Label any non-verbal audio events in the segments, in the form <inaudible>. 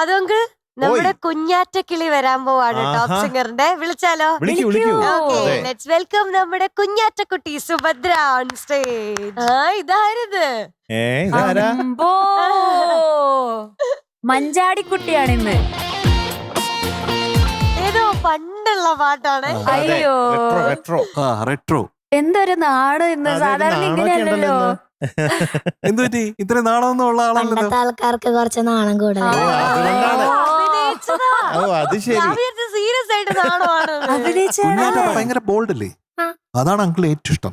അതുകൊണ്ട് നമ്മുടെ കുഞ്ഞാറ്റ കിളി വരാൻ പോവാണ് ടോപ്പ്. സിംഗറിന്റെ. വിളിച്ചാലോ? വിളിക്കൂ വിളിക്കൂ. അതെ. ലെറ്റ്സ് വെൽക്കം നമ്മുടെ കുഞ്ഞാറ്റക്കുട്ടി സുഭദ്ര ഓൺ സ്റ്റേജ് ആ ഇതാരത്? ഏ ഇതാരാ? അമ്പോ. മഞ്ചാടിക്കുട്ടിയാണ് ഇന്ന്. ഏതോ പണ്ടുള്ള പാട്ടാണ്. അതെ. അയ്യോ. retro, retro. ആ റെട്രോ. എന്തൊരു നാട് ഇന്ന്. അതെ, സാധാരണ നാണമൊക്കെ ഇങ്ങനെയല്ലല്ലോ. ഉണ്ടല്ലോ പറ്റി ഇത്ര നാണമൊന്നും ഉള്ള ആളല്ലല്ലോ. പണ്ടത്തെ ആൾക്കാർക്ക് കുറച്ച് നാണം കൂടുതൽ ഓ അത് ശരി. സീരിയസ് ആയിട്ട് നാണമാണ് കുഞ്ഞാറ്റ ഭയങ്കര ബോൾഡ് അല്ലേ? അതാണ് അങ്കിൾ ഏറ്റവും ഇഷ്ടം.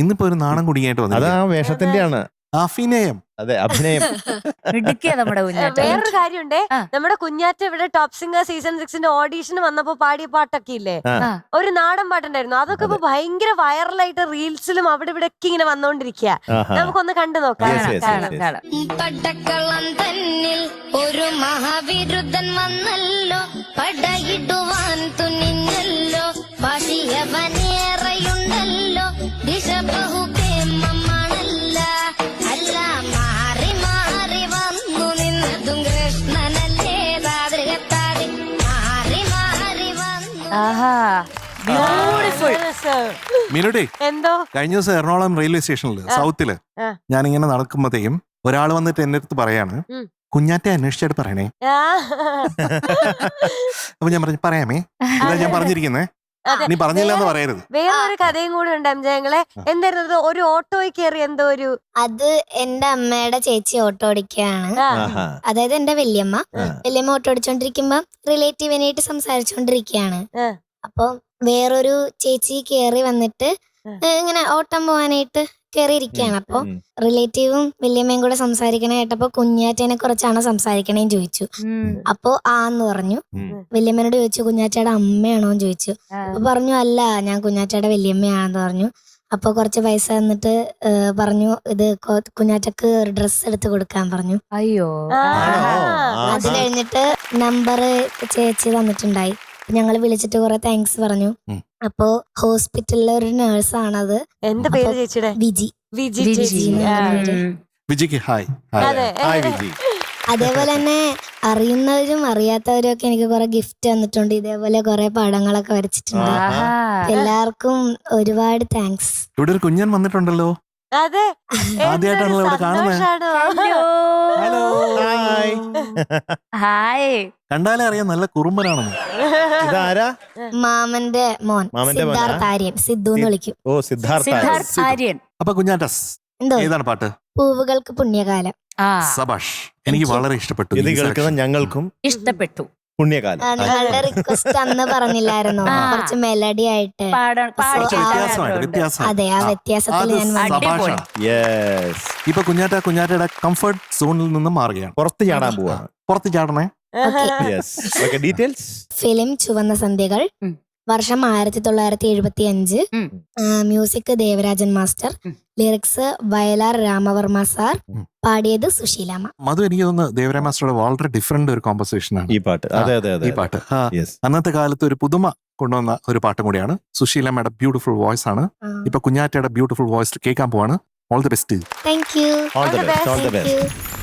ഇന്നിപ്പോ ഒരു നാണം കുടിയായിട്ട് അത് വന്നത് ആ വേഷത്തിന്റെയാണ്. അഭിനയം. അതെ അഭിനയം. <laughs> നമ്മുടെ കുഞ്ഞാറ്റ. വേറൊരു കാര്യമുണ്ടേ. ആ. നമ്മുടെ കുഞ്ഞാറ്റ ഇവിടെ ടോപ് സിംഗർ സീസൺ സിക്സിന്റെ ഓഡീഷന് വന്നപ്പോ പാടിയ പാട്ടൊക്കെ ഇല്ലേ? ആ. ആ. ഒരു നാടൻ പാട്ടുണ്ടായിരുന്നു. അതൊക്കെ ഇപ്പൊ ഭയങ്കര വൈറലായിട്ട് റീൽസിലും അവിടെ ഇവിടെ ഒക്കെ ഇങ്ങനെ വന്നോണ്ടിരിക്കുക ആഹാ. നമുക്കൊന്ന് കണ്ടു നോക്കാം. Yes, കാണാം yes, കാണാം. yes. കാണാം പടക്കളം തന്നിൽ ഒരു മഹാവിരുദ്ധൻ വന്നല്ലോ. പടയിടുവാൻ തുനിഞ്ഞല്ലോ. പശിയവനേറെയുണ്ടല്ലോ മീനുടെ എന്തോ കഴിഞ്ഞ ദിവസം എറണാകുളം റെയിൽവേ സ്റ്റേഷനിൽ സൗത്തിൽ. ഞാനിങ്ങനെ നടക്കുമ്പോഴത്തേക്കും ഒരാൾ വന്നിട്ട് എന്റെ അടുത്ത് പറയാണ്. കുഞ്ഞാറ്റെ അന്വേഷിച്ചായിട്ട് പറയണേ. അപ്പൊ ഞാൻ പറഞ്ഞു പറയാമേ ഇതാ ഞാൻ പറഞ്ഞിരിക്കുന്നേ. നീ പറയരുത്. വേറൊരു കഥയും കൂടെ ഉണ്ട് അംജയങ്ങളെ എന്തായിരുന്നു? ഒരു ഓട്ടോയിൽ കയറി എന്തോ ഒരു അത് എന്റെ അമ്മയുടെ ചേച്ചി ഓട്ടോ ഓടിക്കുകയാണ്. അതായത് എന്റെ വല്യമ്മ. വല്യമ്മ ഓട്ടോ ഓടിച്ചോണ്ടിരിക്കുമ്പോ റിലേറ്റീവിനായിട്ട് സംസാരിച്ചോണ്ടിരിക്കുകയാണ്. അപ്പൊ വേറൊരു ചേച്ചി കയറി വന്നിട്ട് ഇങ്ങനെ ഓട്ടം പോവാനായിട്ട് കേറിയിരിക്കുകയാണ്. അപ്പൊ. റിലേറ്റീവും വല്യമ്മയും കൂടെ സംസാരിക്കണ കേട്ടപ്പോ കുഞ്ഞാറ്റേനെ കുറിച്ചാണ് സംസാരിക്കണേന്ന് ചോദിച്ചു. അപ്പോ ആന്ന് പറഞ്ഞു. വല്യമ്മനോട് ചോദിച്ചു കുഞ്ഞാറ്റയുടെ അമ്മയാണോ? എന്ന് ചോദിച്ചു. അപ്പൊ പറഞ്ഞു അല്ല ഞാൻ കുഞ്ഞാറ്റയുടെ വല്യമ്മയാണെന്ന് പറഞ്ഞു. അപ്പൊ കുറച്ച് പൈസ തന്നിട്ട് പറഞ്ഞു ഇത് കുഞ്ഞാറ്റക്ക് ഒരു ഡ്രസ്സ് എടുത്ത് കൊടുക്കാൻ പറഞ്ഞു. അയ്യോ. അത് കഴിഞ്ഞിട്ട് നമ്പർ ചേച്ചി തന്നിട്ടുണ്ടായി. ഞങ്ങൾ വിളിച്ചിട്ട് കുറെ താങ്ക്സ് പറഞ്ഞു. അപ്പോ ഹോസ്പിറ്റലിലെ ഒരു നേഴ്സാണത്. എന്താ പേര് ചേച്ചിയുടെ? വിജി. വിജി. ചേച്ചി. വിജിക്ക് ഹായ്. ഹായ്. അതെ. ഹായ് വിജി. അതേപോലെ തന്നെ അറിയുന്നവരും അറിയാത്തവരും ഒക്കെ എനിക്ക് കുറെ ഗിഫ്റ്റ് തന്നിട്ടുണ്ട്. ഇതേപോലെ കുറെ പടങ്ങളൊക്കെ വരച്ചിട്ടുണ്ട്. ആഹാ. എല്ലാവർക്കും ഒരുപാട് താങ്ക്സ്. ഇവിടെ ഒരു കുഞ്ഞൻ വന്നിട്ടുണ്ടല്ലോ. അതെ. ആദ്യമായിട്ടാണല്ലോ ഇവിടെ കാണുന്നത്. ഹലോ ഹായ് ഹായ് കണ്ടാലേ അറിയാം നല്ല കുറുമ്പനാണെന്ന്. ഇതാരാ? മാമന്റെ മോൻ. മാമന്റെ മോനാ? സിദ്ധാർത്ഥ ആര്യൻ. സിദ്ധു എന്ന് വിളിക്കും. ഓ സിദ്ധാർത്ഥ. സിദ്ധാർത്ഥ് ആര്യൻ. അപ്പൊ കുഞ്ഞാറ്റസ് എന്തോ? ഏതാണ് പാട്ട്? പൂവുകൾക്ക് പുണ്യകാലം. ആ. സബാഷ്. എനിക്ക് വളരെ ഇഷ്ടപ്പെട്ടു. ഇത് ഈ കേൾക്കുന്ന selection. ഞങ്ങൾക്കും ഇഷ്ടപ്പെട്ടു. പുണ്യകാലം. ആ, നിങ്ങളുടെ റിക്വസ്റ്റ് അന്ന് പറഞ്ഞില്ലായിരുന്നോ? ആ. കുറച്ച് മെലഡി ആയിട്ട് പാടാൻ കുറച്ച് അതെ ആ വ്യത്യാസത്തിൽ അത് ഞാൻ വന്നു. യെസ് ഇപ്പൊ കുഞ്ഞാറ്റ കുഞ്ഞാറ്റയുടെ കംഫർട്ട് സോണിൽ നിന്ന് മാറുകയാണ്. പുറത്ത് ചാടാൻ പോവാ. പുറത്ത് ചാടണേ? യെസ് ഓക്കെ ഡീറ്റെയിൽസ് ഫിലിം ചുവന്ന സന്ധ്യകൾ. ഉം. വർഷം ആയിരത്തി തൊള്ളായിരത്തി എഴുപത്തി അഞ്ച്. Music Devarajan master. Lyrics Vayalar Ramavarma sir. പാടിയത് സുശീലാമ മധു എനിക്ക് തോന്നുന്നു ദേവരാ മാസ്റ്ററുടെ വളരെ ഡിഫറെന്റ് ഒരു കോമ്പസിഷൻ ആണ്. ഈ പാട്ട്. അതെ അതെ അതെ. ഈ പാട്ട്. യെസ് അന്നത്തെ കാലത്ത് ഒരു പുതുമ കൊണ്ടുവന്ന ഒരു പാട്ടും കൂടിയാണ്. സുശീലമ്മയുടെ ബ്യൂട്ടിഫുൾ വോയിസ് ആണ്. ഇപ്പൊ കുഞ്ഞാറ്റയുടെ ബ്യൂട്ടിഫുൾ വോയിസ് കേൾക്കാൻ പോവാണ്. All the best thank you all the best all the best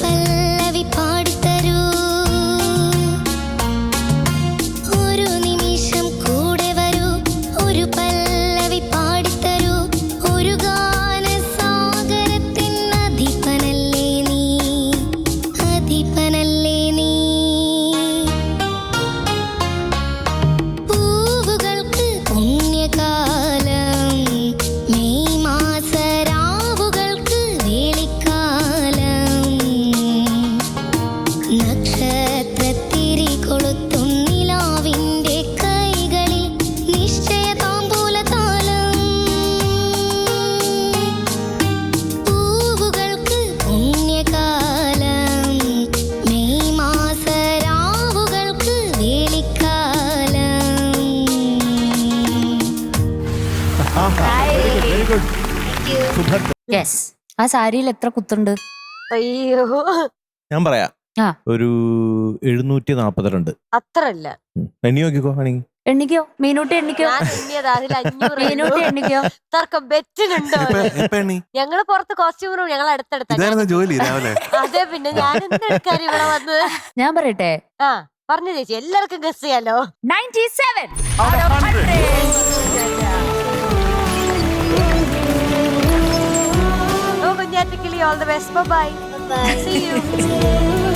fell yes ആ സാരിയിൽ എത്ര കുത്തുണ്ട്? അയ്യോ. ഞാൻ പറയാം. ആ. ഒരു എഴുന്നൂറ്റി നാപ്പത്തിരണ്ട് അത്രല്ല എണ്ണി നോക്കിക്കോ ആണെങ്കിൽ എണ്ണിക്കോ? മീനൂട്ടി എണ്ണിക്കോ? ഞാൻ എണ്ണിയത് അതിൽ അഞ്ഞൂറ് മീനൂട്ടി എണ്ണിക്കോ? തർക്കം ബെറ്റിനുണ്ടോ എപ്പ എണ്ണി. ഞങ്ങൾ പുറത്ത് കോസ്റ്റ്യൂം റൂം ഞങ്ങൾ അടുത്തടുത്ത. ഇതായിരുന്നു ജോലി രാവിലെ. അതെ പിന്നെ ഞാൻ എന്തെടുക്കാൻ ഇവിടെ വന്നത്? ഞാൻ പറയട്ടെ? ആ പറഞ്ഞു ചേച്ചി എല്ലാവർക്കും ഗസ് ചെയ്യാലോ. 97 Out of 100. all the best. Bye bye. Bye bye. See you. <laughs>